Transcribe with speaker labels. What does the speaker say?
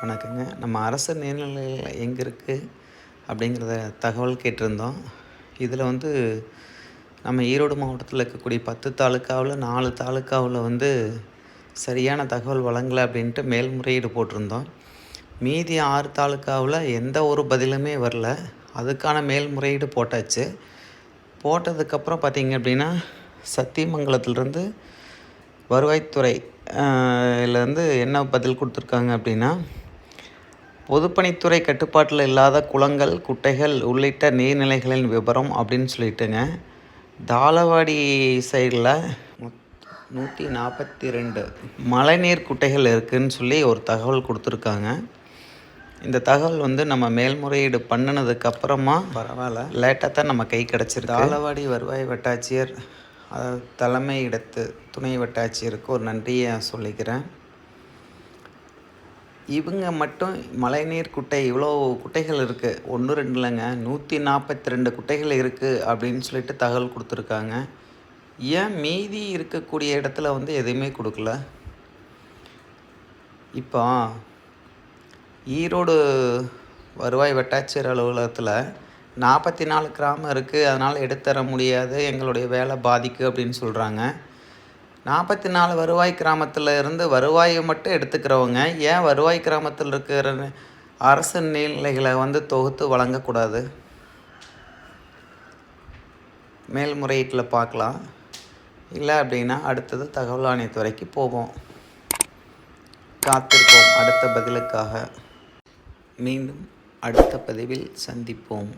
Speaker 1: வணக்கங்க. நம்ம அரசு நீர்நிலைகள் எங்கே இருக்குது அப்படிங்கிறத தகவல் கேட்டிருந்தோம். இதில் வந்து நம்ம ஈரோடு மாவட்டத்தில் இருக்கக்கூடிய பத்து தாலுக்காவில் நாலு தாலுக்காவில் வந்து சரியான தகவல் வழங்கலை அப்படின்ட்டு மேல்முறையீடு போட்டிருந்தோம். மீதி ஆறு தாலுக்காவில் எந்த ஒரு பதிலுமே வரல. அதுக்கான மேல்முறையீடு போட்டாச்சு. போட்டதுக்கப்புறம் பார்த்தீங்க அப்படின்னா சத்தியமங்கலத்திலேருந்து வருவாய்த்துறை இதில் வந்து என்ன பதில் கொடுத்துருக்காங்க அப்படின்னா பொதுப்பணித்துறை கட்டுப்பாட்டில் இல்லாத குளங்கள் குட்டைகள் உள்ளிட்ட நீர்நிலைகளின் விவரம் அப்படின்னு சொல்லிட்டுங்க. தாளவாடி சைடில் நூற்றி நாற்பத்தி ரெண்டு மழைநீர் குட்டைகள் இருக்குதுன்னு சொல்லி ஒரு தகவல் கொடுத்துருக்காங்க. இந்த தகவல் வந்து நம்ம மேல்முறையீடு பண்ணினதுக்கு அப்புறமா பரவாயில்ல லேட்டாக தான் நம்ம கை கிடச்சிருக்கு. தாளவாடி வருவாய் வட்டாட்சியர் அதாவது தலைமை இடத்து துணை வட்டாட்சியருக்கு ஒரு நன்றியை சொல்லிக்கிறேன். இவங்க மட்டும் மழைநீர் குட்டை இவ்வளோ குட்டைகள் இருக்குது ஒன்று ரெண்டு இல்லைங்க நூற்றி நாற்பத்தி ரெண்டு குட்டைகள் இருக்குது அப்படின்னு சொல்லிட்டு தகவல் கொடுத்துருக்காங்க. ஏன் மீதி இருக்கக்கூடிய இடத்துல வந்து எதுவுமே கொடுக்கல? இப்போ ஈரோடு வருவாய் வட்டாட்சியர் அலுவலகத்தில் நாற்பத்தி நாலு கிராமம் இருக்குது அதனால் எடுத்தர முடியாது. எங்களுடைய வேலை பாதிக்கு அப்படின்னு சொல்கிறாங்க நாற்பத்தி நாலு வருவாய் கிராமத்தில் இருந்து வருவாயை மட்டும் எடுத்துக்கிறவங்க ஏன் வருவாய் கிராமத்தில் இருக்கிற அரசு நிலைகளை வந்து தொகுத்து வழங்கக்கூடாது? மேல்முறையீட்டில் பார்க்கலாம். இல்லை அப்படின்னா அடுத்தது தகவல் ஆணையத்துறைக்கு போவோம். காத்திருப்போம் அடுத்த பதிலுக்காக. மீண்டும் அடுத்த பதிவில் சந்திப்போம்.